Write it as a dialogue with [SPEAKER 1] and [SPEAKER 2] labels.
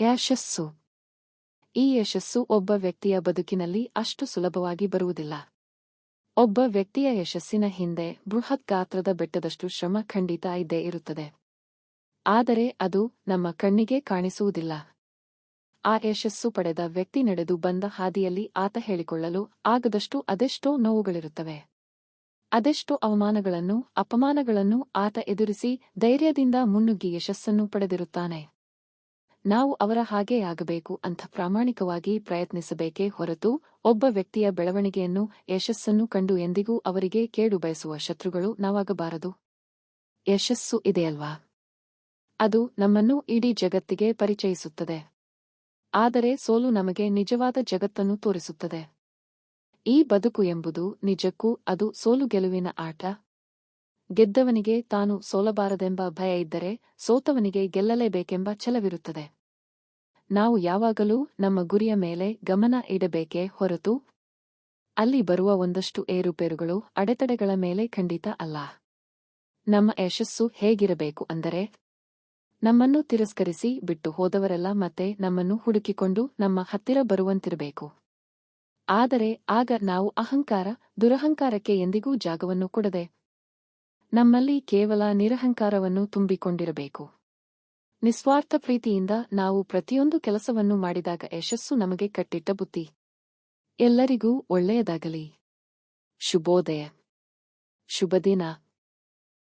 [SPEAKER 1] ಯಶಸ್ಸು ಈ ಯಶಸ್ಸು ಒಬ್ಬ ವ್ಯಕ್ತಿಯ ಬದುಕಿನಲ್ಲಿ ಅಷ್ಟು ಸುಲಭವಾಗಿ ಬರುವುದಿಲ್ಲ. ಒಬ್ಬ ವ್ಯಕ್ತಿಯ ಯಶಸ್ಸಿನ ಹಿಂದೆ ಬೃಹತ್ ಗಾತ್ರದ ಬೆಟ್ಟದಷ್ಟು ಶ್ರಮ ಖಂಡಿತ ಇದ್ದೇ ಇರುತ್ತದೆ. ಆದರೆ ಅದು ನಮ್ಮ ಕಣ್ಣಿಗೆ ಕಾಣಿಸುವುದಿಲ್ಲ. ಆ ಯಶಸ್ಸು ಪಡೆದ ವ್ಯಕ್ತಿ ನಡೆದು ಬಂದ ಹಾದಿಯಲ್ಲಿ ಆತ ಹೇಳಿಕೊಳ್ಳಲು ಆಗದಷ್ಟು ಅದೆಷ್ಟೋ ನೋವುಗಳಿರುತ್ತವೆ. ಅದೆಷ್ಟೋ ಅವಮಾನಗಳನ್ನು, ಅಪಮಾನಗಳನ್ನು ಆತ ಎದುರಿಸಿ ಧೈರ್ಯದಿಂದ ಮುನ್ನುಗ್ಗಿ ಯಶಸ್ಸನ್ನು ಪಡೆದಿರುತ್ತಾನೆ. ನಾವು ಅವರ ಹಾಗೆ ಆಗಬೇಕು ಅಂತ ಪ್ರಾಮಾಣಿಕವಾಗಿ ಪ್ರಯತ್ನಿಸಬೇಕೇ ಹೊರತು ಒಬ್ಬ ವ್ಯಕ್ತಿಯ ಬೆಳವಣಿಗೆಯನ್ನು, ಯಶಸ್ಸನ್ನು ಕಂಡು ಎಂದಿಗೂ ಅವರಿಗೆ ಕೇಡು ಬಯಸುವ ಶತ್ರುಗಳು ನಾವಾಗಬಾರದು. ಯಶಸ್ಸು ಇದೆಯಲ್ವಾ? ಅದು ನಮ್ಮನ್ನು ಇಡೀ ಜಗತ್ತಿಗೆ ಪರಿಚಯಿಸುತ್ತದೆ. ಆದರೆ ಸೋಲು ನಮಗೆ ನಿಜವಾದ ಜಗತ್ತನ್ನು ತೋರಿಸುತ್ತದೆ. ಈ ಬದುಕು ಎಂಬುದು ನಿಜಕ್ಕೂ ಅದು ಸೋಲು ಗೆಲುವಿನ ಆಟ. ಗೆದ್ದವನಿಗೆ ತಾನು ಸೋಲಬಾರದೆಂಬ ಭಯ ಇದ್ದರೆ ಸೋತವನಿಗೆ ಗೆಲ್ಲಲೇಬೇಕೆಂಬ ಛಲವಿರುತ್ತದೆ. ನಾವು ಯಾವಾಗಲೂ ನಮ್ಮ ಗುರಿಯ ಮೇಲೆ ಗಮನ ಇಡಬೇಕೇ ಹೊರತು ಅಲ್ಲಿ ಬರುವ ಒಂದಷ್ಟು ಏರುಪೇರುಗಳು ಅಡೆತಡೆಗಳ ಮೇಲೆ ಖಂಡಿತ ಅಲ್ಲ. ನಮ್ಮ ಯಶಸ್ಸು ಹೇಗಿರಬೇಕು ಅಂದರೆ, ನಮ್ಮನ್ನು ತಿರಸ್ಕರಿಸಿ ಬಿಟ್ಟು ಹೋದವರೆಲ್ಲ ಮತ್ತೆ ನಮ್ಮನ್ನು ಹುಡುಕಿಕೊಂಡು ನಮ್ಮ ಹತ್ತಿರ ಬರುವಂತಿರಬೇಕು. ಆದರೆ ಆಗ ನಾವು ಅಹಂಕಾರ, ದುರಹಂಕಾರಕ್ಕೆ ಎಂದಿಗೂ ಜಾಗವನ್ನು ಕೊಡದೆ ನಮ್ಮಲ್ಲಿ ಕೇವಲ ನಿರಹಂಕಾರವನ್ನು ತುಂಬಿಕೊಂಡಿರಬೇಕು. ನಿಸ್ವಾರ್ಥ ಪ್ರೀತಿಯಿಂದ ನಾವು ಪ್ರತಿಯೊಂದು ಕೆಲಸವನ್ನು ಮಾಡಿದಾಗ ಯಶಸ್ಸು ನಮಗೆ ಕಟ್ಟಿಟ್ಟ ಬುದ್ಧಿ. ಎಲ್ಲರಿಗೂ ಒಳ್ಳೆಯದಾಗಲಿ. ಶುಭೋದಯ. ಶುಭದಿನ.